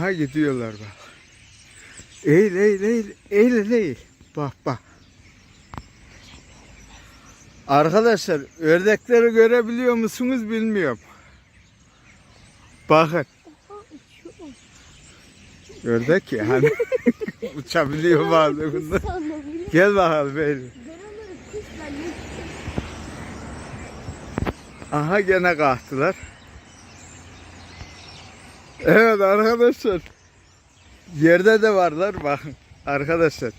Ha gidiyorlar bak. Eğil eğil eğil eğil eğil. Bak bak. Arkadaşlar ördekleri görebiliyor musunuz bilmiyorum. Bakın. Ördek ya hani uçabiliyor bazı bunlar. Gel bakalım böyle. Aha gene kalktılar. Evet arkadaşlar. Yerde de varlar bakın arkadaşlar.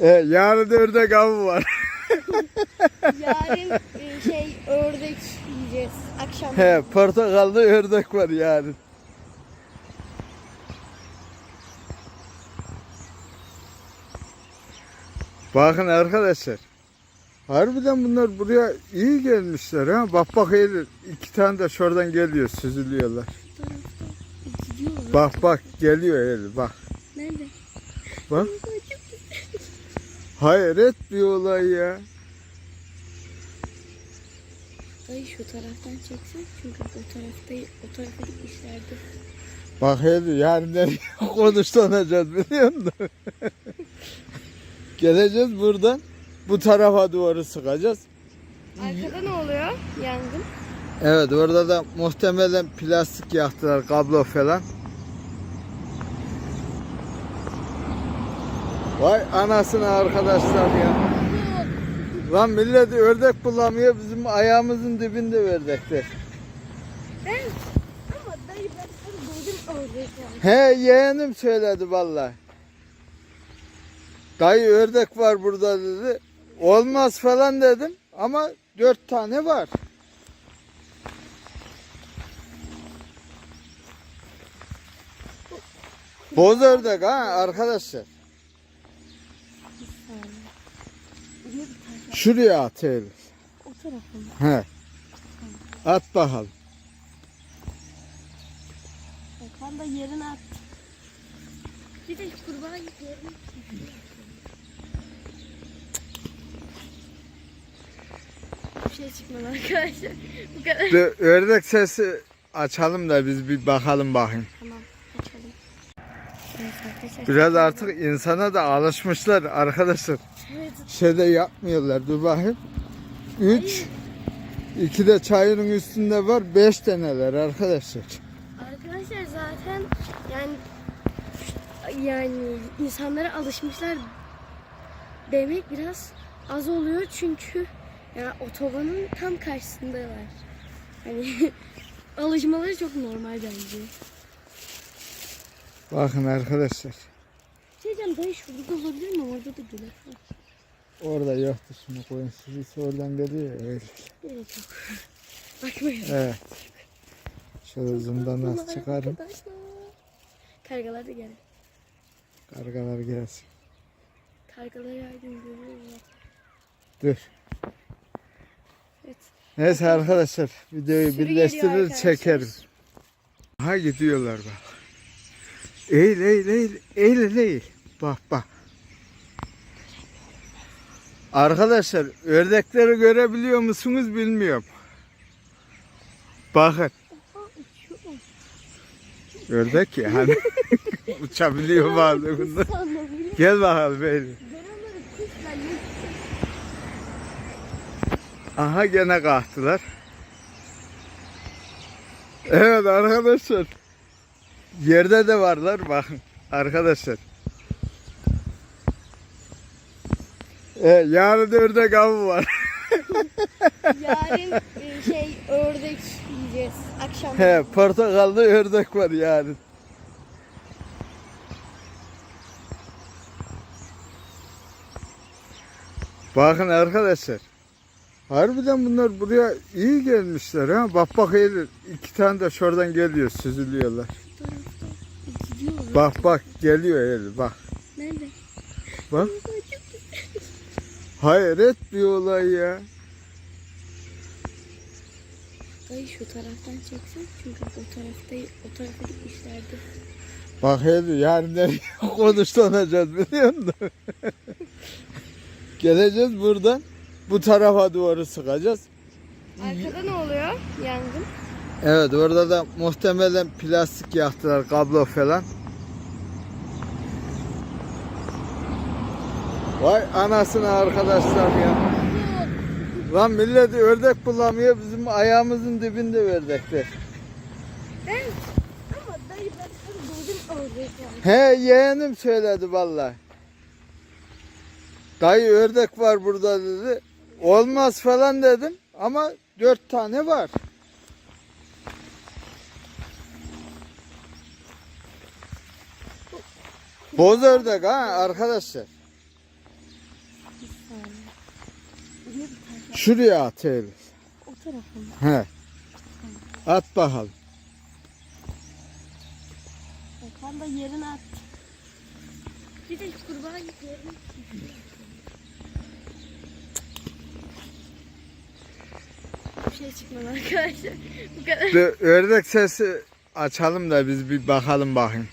Evet, yarın ördek avı var. Yarın e, şey ördek yiyeceğiz akşam. He, portakallı ördek var yarın. Bakın arkadaşlar. Harbiden bunlar buraya iyi gelmişler ha. Bak bak Eylül. iki tane de şuradan geliyor süzülüyorlar. Gidiyorlar. Bak bak geliyor Eylül bak. Nerede? Bak. Hayret bir olay ya. Dayı şu taraftan çeksen çünkü o tarafta o tarafa gitmişlerdi. Bak Eylül yarın nereye konuşlanacağız biliyor musun? Geleceğiz buradan. Bu tarafa doğru sıkacağız. Arkada ne oluyor? Yangın. Evet orada da muhtemelen plastik yaktılar kablo falan. Vay anasını arkadaşlar ya. Lan millet ördek bulamıyor bizim ayağımızın dibinde ördekler. Ben ama dayı ben sana duydum ördek. He yeğenim söyledi vallahi. Dayı ördek var burada dedi. Olmaz falan dedim ama dört tane var. Boz ördek ha arkadaşlar. Şuraya at Eylül. O tarafa mı? He. At bakalım. Bakan da yerine at. Bir de kurbağa yerine şey çıkmadı arkadaşlar. Bu kadar. Ördek sesi açalım da biz bir bakalım bakayım. Tamam açalım. Evet arkadaşlar. Biraz artık insana da alışmışlar arkadaşlar. Evet. Şeyde yapmıyorlar. Dur bakayım. 3 2 de çayının üstünde var. 5 taneler arkadaşlar. Arkadaşlar zaten yani yani insanlara alışmışlar demek biraz az oluyor çünkü ya otobanın tam karşısındalar. Hani alışmaları çok normal bence. Bakın arkadaşlar. Şey diyeceğim dayı şurada olabilir mi? Orada da güneş var. Orada yoktu şimdi koyun sürüsü oradan geliyor ya. öyle. Gerek yok. Bakmayın. Evet. Şöyle zımdan Bunlar çıkarım. arkadaşlar. Kargalar da geldi. Kargalar gelsin. Kargalar her gün görüyorlar. Dur. Neyse arkadaşlar videoyu Sürü birleştirir çekerim. Ha gidiyorlar bak. Eğil eğil eğil eğil eğil. Bak bak. Arkadaşlar ördekleri görebiliyor musunuz bilmiyorum. Bakın. Ördek ya hani uçabiliyor bazı bunlar. Gel bakalım böyle. Aha gene kalktılar. Evet arkadaşlar. Yerde de varlar bakın arkadaşlar. Evet, yarın ördek avı var. Yarın e, şey ördek yiyeceğiz akşam. He, portakallı ördek var yarın. Bakın arkadaşlar. Harbiden bunlar buraya iyi gelmişler ha. Bak bak Eylül. iki tane de şuradan geliyor süzülüyorlar. Gidiyorlar. Bak bak geliyor Eylül bak. Nerede? Bak. Hayret bir olay ya. Dayı şu taraftan çeksen çünkü o tarafta o tarafa gitmişlerdi. Bak Eylül yarın nereye konuşlanacağız biliyor musun? Geleceğiz buradan. Bu tarafa doğru sıkacağız. Arkada ne oluyor? Yangın. Evet orada da muhtemelen plastik yaktılar kablo falan. Vay anasını arkadaşlar ya. Lan millet ördek bulamıyor bizim ayağımızın dibinde ördekler. Ben ama dayı ben dedim ördek. He yeğenim söyledi vallahi. Dayı ördek var burada dedi. Olmaz falan dedim ama dört tane var. Boz ördek ha arkadaşlar. Şuraya at öyle. O tarafına. He. At bakalım. Hakan da yerine attı. Bir de kurbağa yerine şey çıkmadı arkadaşlar. Bu kadar. Ördek sesi açalım da biz bir bakalım bakayım.